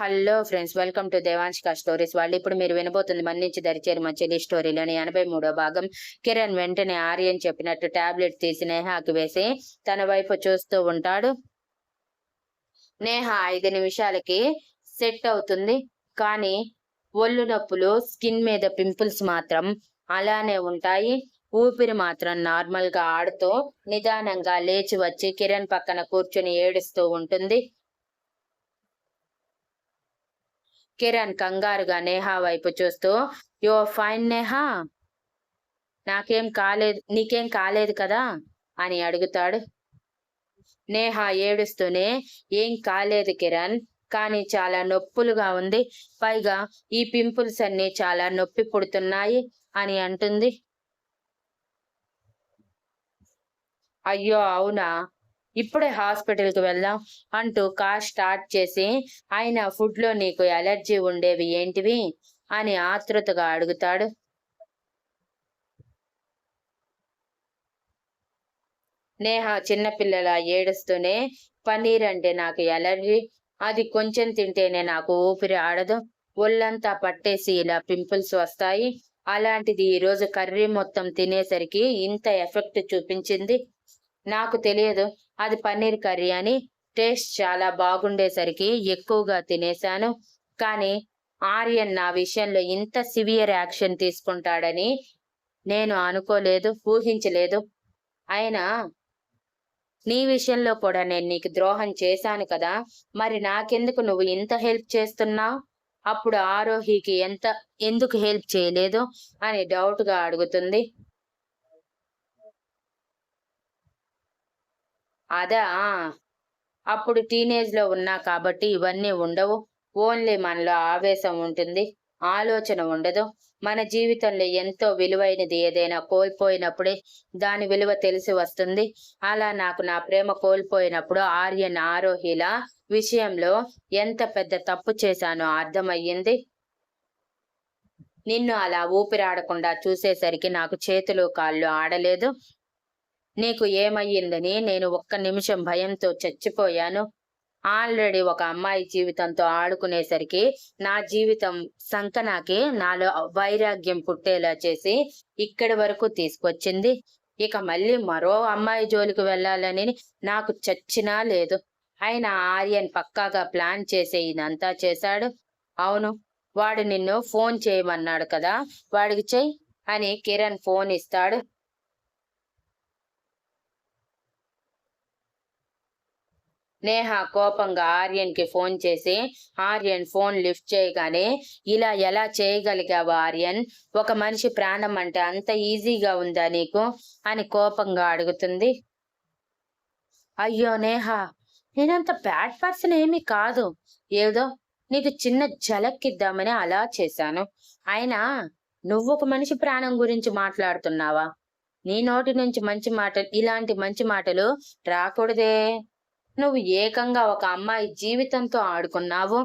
Hello friends welcome to Devanshika stories. వాళ్ళు ఇప్పుడు మీరు వినబోతుంది మన్నించి దరిచేరు మా చెల్లి స్టోరీలోని ఎనభై మూడో భాగం. కిరణ్ వెంటనే ఆర్యన్ చెప్పినట్టు టాబ్లెట్ తీసి నేహాకి వేసి తన వైపు చూస్తూ ఉంటాడు. నేహ ఐదు నిమిషాలకి సెట్ అవుతుంది. కానీ ఒళ్ళు నొప్పులు స్కిన్ మీద పింపుల్స్ మాత్రం అలానే ఉంటాయి. ఊపిరి మాత్రం నార్మల్గా ఆడుతూ నిదానంగా లేచి వచ్చి కిరణ్ పక్కన కూర్చుని ఏడుస్తూ ఉంటుంది. కిరణ్ కంగారుగా నేహా వైపు చూస్తూ యో ఫైన్ నేహా నాకేం కాలేదు నీకేం కాలేదు కదా? అని అడుగుతాడు. నేహా ఏడుస్తూనే ఏం కాలేదు కిరణ్ కానీ చాలా నొప్పులుగా ఉంది. పైగా ఈ పింపుల్స్ అన్ని చాలా నొప్పి పుడుతున్నాయి అని అంటుంది. అయ్యో అవునా? ఇప్పుడే హాస్పిటల్కి వెళ్దాం అంటూ కార్ స్టార్ట్ చేసి ఆయన ఫుడ్లో నీకు ఎలర్జీ ఉండేవి ఏంటివి? అని ఆతృతగా అడుగుతాడు. నేహ చిన్నపిల్లల ఏడుస్తూనే పన్నీర్ అంటే నాకు ఎలర్జీ. అది కొంచెం తింటేనే నాకు ఊపిరి ఆడదు. ఒళ్ళంతా పట్టేసి ఇలా పింపుల్స్ వస్తాయి. అలాంటిది ఈరోజు కర్రీ మొత్తం తినేసరికి ఇంత ఎఫెక్ట్ చూపించింది. నాకు తెలియదు. అది పన్నీర్ కర్రీ అని టేస్ట్ చాలా బాగుండేసరికి ఎక్కువగా తినేశాను. కానీ ఆర్యన్ నా విషయంలో ఇంత సివియర్ యాక్షన్ తీసుకుంటాడని నేను అనుకోలేదు ఊహించలేదు. అయినా నీ విషయంలో కూడా నేను నీకు ద్రోహం చేశాను కదా. మరి నాకెందుకు నువ్వు ఇంత హెల్ప్ చేస్తున్నావు? అప్పుడు ఆరోహికి ఎంత ఎందుకు హెల్ప్ చేయలేదు? అని డౌట్గా అడుగుతుంది. అదా? అప్పుడు టీనేజ్లో ఉన్నా కాబట్టి ఇవన్నీ ఉండవు. ఓన్లీ మనలో ఆవేశం ఉంటుంది. ఆలోచన ఉండదు. మన జీవితంలో ఎంతో విలువైనది ఏదైనా కోల్పోయినప్పుడే దాని విలువ తెలిసి వస్తుంది. అలా నాకు నా ప్రేమ కోల్పోయినప్పుడు ఆర్యన్ ఆరోహిల విషయంలో ఎంత పెద్ద తప్పు చేశానో అర్థమయ్యింది. నిన్ను అలా ఊపిరాడకుండా చూసేసరికి నాకు చేతులు కాళ్ళు ఆడలేదు. నీకు ఏమయ్యిందని నేను ఒక్క నిమిషం భయంతో చచ్చిపోయాను. ఆల్రెడీ ఒక అమ్మాయి జీవితంతో ఆడుకునేసరికి నా జీవితం సంకనాకి నాలో వైరాగ్యం పుట్టేలా చేసి ఇక్కడి వరకు తీసుకొచ్చింది. ఇక మళ్ళీ మరో అమ్మాయి జోలికి వెళ్ళాలని నాకు చచ్చినా లేదు. అయినా ఆర్యన్ పక్కాగా ప్లాన్ చేసే ఇదంతా చేశాడు. అవును వాడు నిన్ను ఫోన్ చేయమన్నాడు కదా వాడికి చెయ్యి అని కిరణ్ ఫోన్ ఇస్తాడు. నేహ కోపంగా ఆర్యన్కి ఫోన్ చేసి ఆర్యన్ ఫోన్ లిఫ్ట్ చేయగానే ఇలా ఎలా చేయగలిగావు ఆర్యన్? ఒక మనిషి ప్రాణం అంటే అంత ఈజీగా ఉందా నీకు? అని కోపంగా అడుగుతుంది. అయ్యో నేహ నేనంత బ్యాడ్ పర్సన్ ఏమీ కాదు. ఏదో నీకు చిన్న జలక్కిద్దామని అలా చేశాను. అయినా నువ్వు ఒక మనిషి ప్రాణం గురించి మాట్లాడుతున్నావా? నీ నోటి నుంచి మంచి మాటలు ఇలాంటి మంచి మాటలు రాకూడదే. నువ్వు ఏకంగా ఒక అమ్మాయి జీవితంతో ఆడుకున్నావు.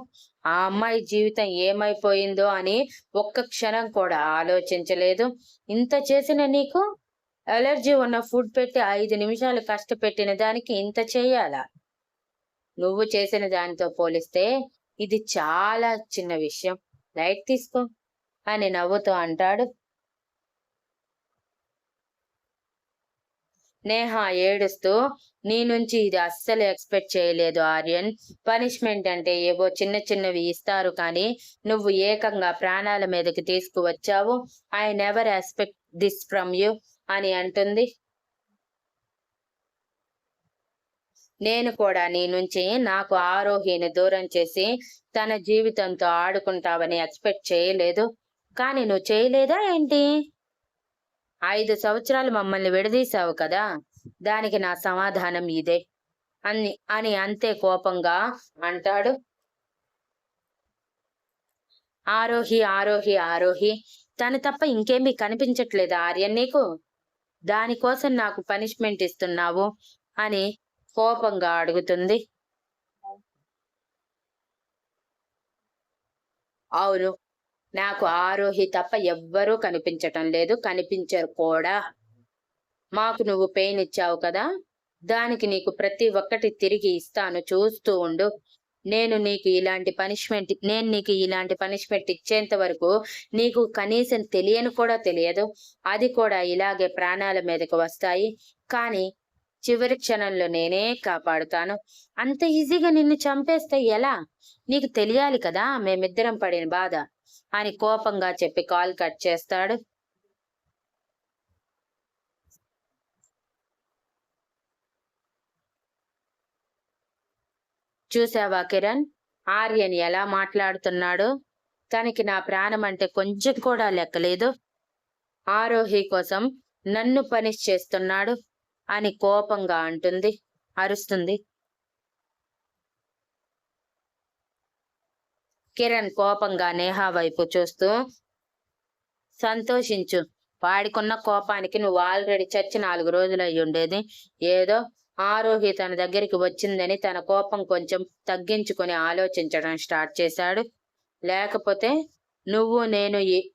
ఆ అమ్మాయి జీవితం ఏమైపోయిందో అని ఒక్క క్షణం కూడా ఆలోచించలేదు. ఇంత చేసిన నీకు అలర్జీ ఉన్న ఫుడ్ పెట్టి ఐదు నిమిషాలు కష్టపెట్టిన దానికి ఇంత చేయాలా? నువ్వు చేసిన దానితో పోలిస్తే ఇది చాలా చిన్న విషయం. లైట్ తీసుకో అని నవ్వుతూ అంటాడు. నేహ ఏడుస్తూ నీ నుంచి ఇది అస్సలు ఎక్స్పెక్ట్ చేయలేదు ఆర్యన్. పనిష్మెంట్ అంటే ఏవో చిన్న చిన్నవి ఇస్తారు కానీ నువ్వు ఏకంగా ప్రాణాల మీదకి తీసుకువచ్చావు. I never expect this from you అని అంటుంది. నేను కూడా నీ నుంచి నాకు ఆరోహిని దూరం చేసి తన జీవితంతో ఆడుకుంటావని ఎక్స్పెక్ట్ చేయలేదు. కానీ నువ్వు చేయలేదా ఏంటి? ఐదు సంవత్సరాలు మమ్మల్ని విడదీశావు కదా. దానికి నా సమాధానం ఇదే. అని అని అంతే కోపంగా అంటాడు. ఆరోహి ఆరోహి ఆరోహి తను తప్ప ఇంకేమీ కనిపించట్లేదు ఆర్యన్ నీకు. దానికోసం నాకు పనిష్మెంట్ ఇస్తున్నావు అని కోపంగా అడుగుతుంది. అవును నాకు ఆరోహి తప్ప ఎవ్వరూ కనిపించటం లేదు కనిపించరు కూడా. మాకు నువ్వు పెయిన్ ఇచ్చావు కదా? దానికి నీకు ప్రతి ఒక్కటి తిరిగి ఇస్తాను చూస్తూ ఉండు. నేను నీకు ఇలాంటి పనిష్మెంట్ నేను నీకు ఇలాంటి పనిష్మెంట్ ఇచ్చేంత వరకు నీకు కనీసం తెలియని కూడా తెలియదు. అది కూడా ఇలాగే ప్రాణాల మీదకు వస్తాయి. కానీ చివరి క్షణంలో నేనే కాపాడుతాను. అంత ఈజీగా నిన్ను చంపేస్తే ఎలా? నీకు తెలియాలి కదా? మేమిద్దరం పడిన బాధ. అని కోపంగా చెప్పి కాల్ కట్ చేస్తాడు. చూసావా కిరణ్? ఆర్యన్ ఎలా మాట్లాడుతున్నాడు? తనకి నా ప్రాణం అంటే కొంచెం కూడా లెక్కలేదు. ఆరోహి కోసం నన్ను పనిష్ చేస్తున్నాడు అని కోపంగా అంటుంది అరుస్తుంది. కిరణ్ కోపంగా నేహా వైపు చూస్తూ సంతోషించు. వాడికున్న కోపానికి నువ్వు ఆల్రెడీ చచ్చి నాలుగు రోజులు అయి ఉండేది ఏదో ఆరోహి తన దగ్గరికి వచ్చిందని తన కోపం కొంచెం తగ్గించుకొని ఆలోచించడం స్టార్ట్ చేశాడు. లేకపోతే నువ్వు నేను ఈ-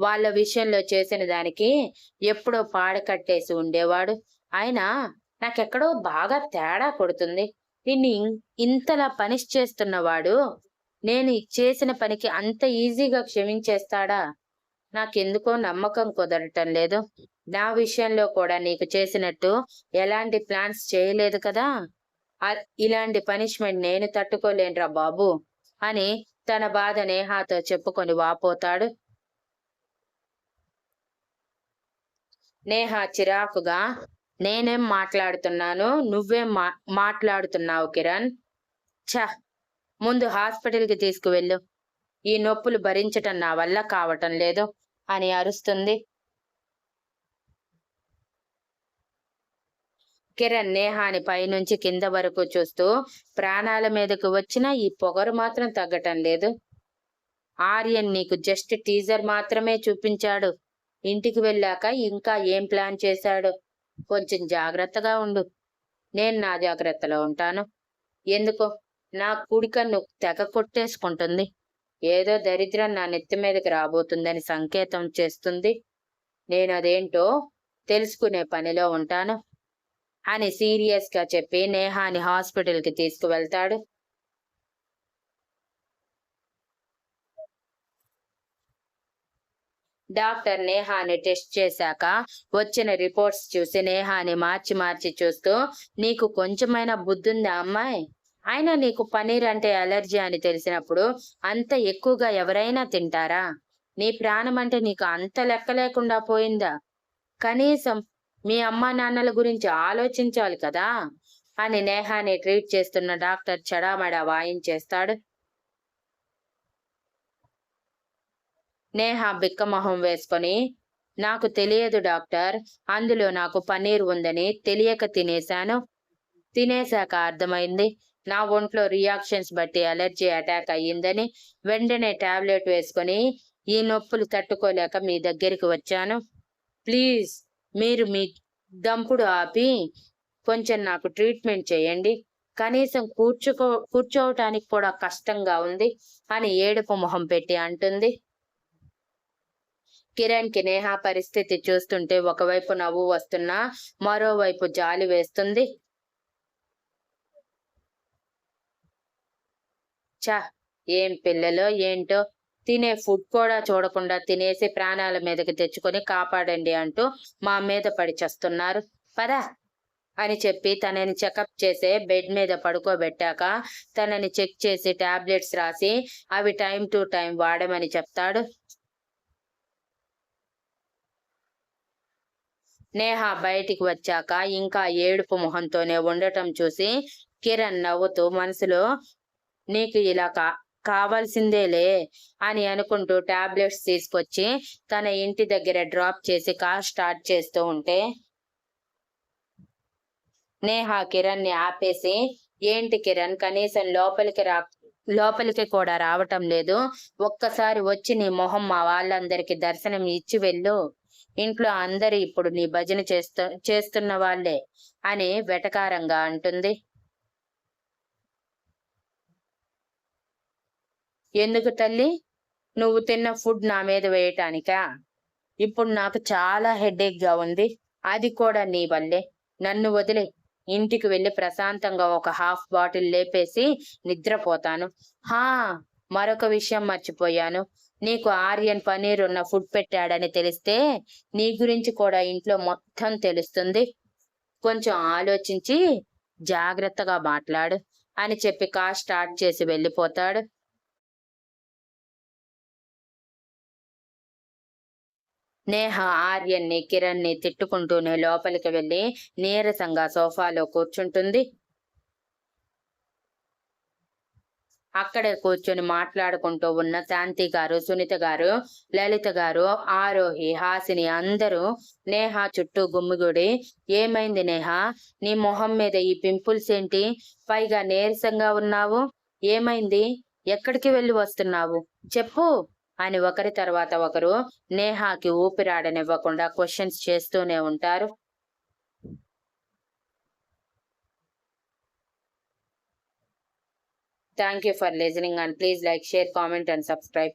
వాళ్ళ విషయంలో చేసిన దానికి ఎప్పుడో పాడ కట్టేసి ఉండేవాడు. అయినా నాకెక్కడో బాగా తేడా కొడుతుంది. నిన్ను ఇంతలా పనిష్ చేస్తున్నవాడు నేను చేసిన పనికి అంత ఈజీగా క్షమించేస్తాడా? నాకెందుకో నమ్మకం కుదరటం లేదు. నా విషయంలో కూడా నీకు చేసినట్టు ఎలాంటి ప్లాన్స్ చేయలేదు కదా? ఇలాంటి పనిష్మెంట్ నేను తట్టుకోలేనురా బాబు అని తన బాధ నేహాతో చెప్పుకొని వాపోతాడు. నేహా చిరాకుగా నేనేం మాట్లాడుతున్నాను నువ్వేం మా మాట్లాడుతున్నావు కిరణ్? ఛ ముందు హాస్పిటల్కి తీసుకువెళ్ళు. ఈ నొప్పులు భరించటం నా వల్ల కావటం లేదు అని అరుస్తుంది. కిరణ్ నేహాని పైనుంచి కింద వరకు చూస్తూ ప్రాణాల మీదకు వచ్చిన ఈ పొగరు మాత్రం తగ్గటం లేదు. ఆర్యన్ నీకు జస్ట్ టీజర్ మాత్రమే చూపించాడు. ఇంటికి వెళ్ళాక ఇంకా ఏం ప్లాన్ చేశాడు? కొంచెం జాగ్రత్తగా ఉండు. నేను నా జాగ్రత్తలో ఉంటాను. ఎందుకో? నా కుడికన్ను తెగ కొట్టేసుకుంటుంది. ఏదో దరిద్రం నా నెత్తి మీదకి రాబోతుందని సంకేతం చేస్తుంది. నేను అదేంటో తెలుసుకునే పనిలో ఉంటాను అని సీరియస్గా చెప్పి నేహాని హాస్పిటల్కి తీసుకువెళ్తాడు. డాక్టర్ నేహాని టెస్ట్ చేశాక వచ్చిన రిపోర్ట్స్ చూసి నేహాని మార్చి మార్చి చూస్తూ నీకు కొంచెమైనా బుద్ధుందా అమ్మాయి? అయినా నీకు పన్నీర్ అంటే అలర్జీ అని తెలిసినప్పుడు అంత ఎక్కువగా ఎవరైనా తింటారా? నీ ప్రాణం అంటే నీకు అంత లెక్క లేకుండా పోయిందా? కనీసం మీ అమ్మా నాన్నల గురించి ఆలోచించాలి కదా? అని నేహాని ట్రీట్ చేస్తున్న డాక్టర్ చెడామడా వాయించేస్తాడు నేహ బిక్కమొహం వేసుకొని నాకు తెలియదు డాక్టర్ అందులో నాకు పన్నీర్ ఉందని తెలియక తినేశాను. తినేశాక అర్థమైంది. నా ఒంట్లో రియాక్షన్స్ బట్టి అలర్జీ అటాక్ అయ్యిందని వెంటనే టాబ్లెట్ వేసుకొని ఈ నొప్పులు తట్టుకోలేక మీ దగ్గరికి వచ్చాను. ప్లీజ్ మీరు మీ దంపుడు ఆపి కొంచెం నాకు ట్రీట్మెంట్ చేయండి. కనీసం కూర్చుకో కూర్చోవటానికి కూడా కష్టంగా ఉంది అని ఏడుపు మొహం పెట్టి అంటుంది. కిరణ్కి పరిస్థితి చూస్తుంటే ఒకవైపు నవ్వు వస్తున్నా మరోవైపు జాలి వేస్తుంది. చా ఏం పిల్లలో ఏంటో? తినే ఫుడ్ కూడా చూడకుండా తినేసి ప్రాణాల మీదకి తెచ్చుకొని కాపాడండి అంటూ మా మీద పడి చస్తున్నారు. పదా అని చెప్పి తనని చెకప్ చేసే బెడ్ మీద పడుకోబెట్టాక తనని చెక్ చేసి టాబ్లెట్స్ రాసి అవి టైం టు టైం వాడమని చెప్తాడు. నేహ బయటికి వచ్చాక ఇంకా ఏడుపు మొహంతోనే ఉండటం చూసి కిరణ్ నవ్వుతూ మనసులో నీకు ఇలా కా కావాల్సిందేలే అని అనుకుంటూ టాబ్లెట్స్ తీసుకొచ్చి తన ఇంటి దగ్గర డ్రాప్ చేసి కార్ స్టార్ట్ చేస్తూ ఉంటే నేహా కిరణ్ని ఆపేసి ఏంటి కిరణ్ కనీసం లోపలికి రా లోపలికి కూడా రావటం లేదు. ఒక్కసారి వచ్చి నీ మొహం మా వాళ్ళందరికీ దర్శనం ఇచ్చి వెళ్ళు. ఇంట్లో అందరు ఇప్పుడు నీ భజన చేస్తు చేస్తున్న వాళ్ళే అని వెటకారంగా అంటుంది. ఎందుకు తల్లి? నువ్వు తిన్న ఫుడ్ నా మీద వేయటానికా? ఇప్పుడు నాకు చాలా హెడేక్గా ఉంది. అది కూడా నీ వల్లే. నన్ను వదిలే. ఇంటికి వెళ్ళి ప్రశాంతంగా ఒక హాఫ్ బాటిల్ లేపేసి నిద్రపోతాను. హా మరొక విషయం మర్చిపోయాను. నీకు ఆర్యన్ పనీర్ ఉన్న ఫుడ్ పెట్టాడని తెలిస్తే నీ గురించి కూడా ఇంట్లో మొత్తం తెలుస్తుంది. కొంచెం ఆలోచించి జాగ్రత్తగా మాట్లాడు అని చెప్పి కార్ స్టార్ట్ చేసి వెళ్ళిపోతాడు. నేహ ఆర్యన్ని కిరణ్ని తిట్టుకుంటూనే లోపలికి వెళ్ళి నీరసంగా సోఫాలో కూర్చుంటుంది. అక్కడే కూర్చొని మాట్లాడుకుంటూ ఉన్న శాంతి గారు సునీత గారు లలిత గారు ఆరోహి హాసిని అందరూ నేహ చుట్టూ గుమ్మిగుడి ఏమైంది నేహ? నీ మొహం మీద ఈ పింపుల్స్ ఏంటి? పైగా నీరసంగా ఉన్నావు. ఏమైంది? ఎక్కడికి వెళ్ళి వస్తున్నావు? చెప్పు. అని ఒకరి తర్వాత ఒకరు నేహాకి ఊపిరాడనివ్వకుండా క్వశ్చన్స్ చేస్తూనే ఉంటారు. Thank you for listening and please like share comment and subscribe